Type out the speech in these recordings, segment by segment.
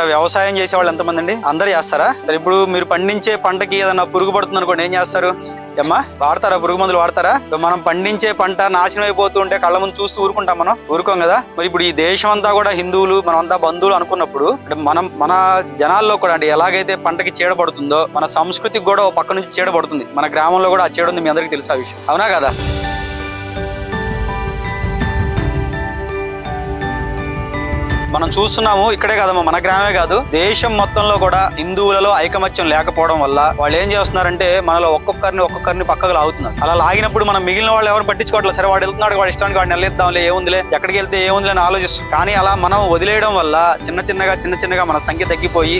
ఇక్కడ వ్యవసాయం చేసే వాళ్ళు ఎంతమంది అండి? అందరు చేస్తారా? మరి ఇప్పుడు మీరు పండించే పంటకి ఏదైనా పురుగు పడుతుంది అనుకోండి ఏం చేస్తారు? అమ్మా వాడతారా? పురుగు మందులు వాడతారా? మనం పండించే పంట నాశనం అయిపోతూ ఉంటే కళ్ళ ముందు చూస్తూ ఊరుకుంటాం మనం ఊరుకోం కదా? మరి ఇప్పుడు ఈ దేశం అంతా కూడా హిందువులు మనం అంతా బంధువులు అనుకున్నప్పుడు అంటే మనం మన జనాల్లో కూడా అంటే ఎలాగైతే పంటకి చీడ పడుతుందో మన సంస్కృతికి కూడా ఒక పక్క నుంచి చీడ పడుతుంది. మన గ్రామంలో కూడా ఆ చీడ ఉంది మీ అందరికీ తెలుసు ఆ విషయం. అవునా కదా? మనం చూస్తున్నాము ఇక్కడే కదమ్మా మన గ్రామే కాదు. దేశం మొత్తంలో కూడా హిందువులలో ఐకమత్యం లేకపోవడం వల్ల వాళ్ళు ఏం చేస్తున్నారంటే మనలో ఒక్కొక్కరిని ఒక్కొక్కరిని పక్కకు లాగుతున్నారు. అలా లాగినప్పుడు మనం మిగిలిన వాళ్ళు ఎవరు పట్టించుకోవట్లేదు. సరే వాడు వెళ్తున్నాడు వాడు ఇష్టానికి వాడిని వెళ్ళిద్దాంలే ఏముందిలే ఎక్కడికి వెళ్తే ఏముందిలే అని ఆలోచిస్తాం కానీ అలా మనం వదిలేయడం వల్ల చిన్న చిన్నగా చిన్న చిన్నగా మన సంఖ్య తగ్గిపోయి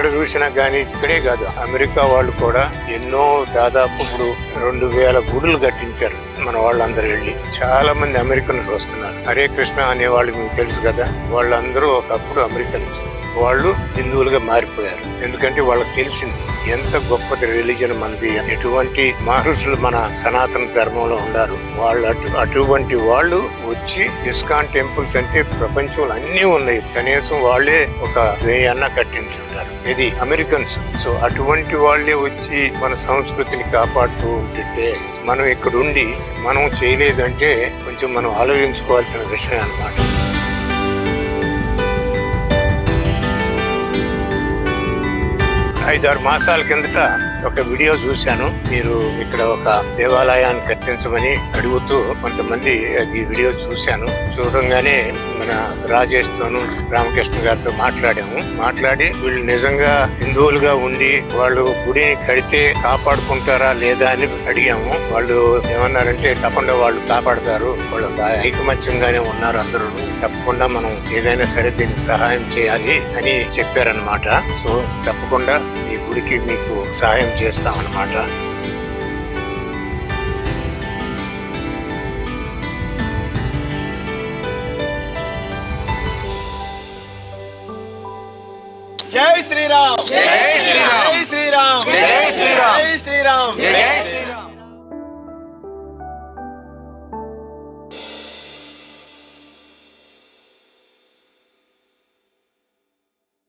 ఎక్కడ చూసినా కానీ ఇక్కడే కాదు. అమెరికా వాళ్ళు కూడా ఎన్నో దాదాపు ఇప్పుడు రెండు వేల గుడులు కట్టించారు మన వాళ్ళందరూ వెళ్ళి. చాలా మంది అమెరికన్స్ వస్తున్నారు. హరే కృష్ణ అనే వాళ్ళు మీకు తెలుసు కదా? వాళ్ళందరూ ఒకప్పుడు అమెరికన్స్ వాళ్ళు హిందువులుగా మారిపోయారు. ఎందుకంటే వాళ్ళకి తెలిసింది ఎంత గొప్ప రిలీజన్ మంది ఎటువంటి మహర్షులు మన సనాతన ధర్మంలో ఉన్నారు. వాళ్ళు అటు అటువంటి వాళ్ళు వచ్చి ఇస్కాన్ టెంపుల్స్ అంటే ప్రపంచంలో అన్నీ ఉన్నాయి. కనీసం వాళ్ళే ఒక వేయన్న కట్టించుంటారు. ఇది అమెరికన్స్. సో అటువంటి వాళ్ళే వచ్చి మన సంస్కృతిని కాపాడుతూ ఉంటుంటే మనం ఇక్కడ ఉండి మనం చేయలేదంటే కొంచెం మనం ఆలోచించుకోవాల్సిన విషయం అన్నమాట. ఐదారు మాసాల కిందట ఒక వీడియో చూశాను. మీరు ఇక్కడ ఒక దేవాలయాన్ని కట్టించమని అడుగుతూ కొంతమంది అది వీడియో చూశాను. చూడంగానే మన రాజేష్ తోను రామకృష్ణ గారితో మాట్లాడాము. మాట్లాడి వీళ్ళు నిజంగా హిందువులుగా ఉండి వాళ్ళు గుడిని కడితే కాపాడుకుంటారా లేదా అని అడిగాము. వాళ్ళు ఏమన్నారంటే తప్పకుండా వాళ్ళు కాపాడతారు. వాళ్ళు ఐకమత్యంగానే ఉన్నారు అందరూ. తప్పకుండా మనం ఏదైనా సరే దీనికి సహాయం చేయాలి అని చెప్పారనమాట సో తప్పకుండా ఈ గుడికి మీకు సహాయం చేస్తామన్నమాట జై శ్రీరామ్. జై శ్రీరామ్. జై శ్రీరామ్. జై శ్రీరామ్. జై శ్రీరామ్.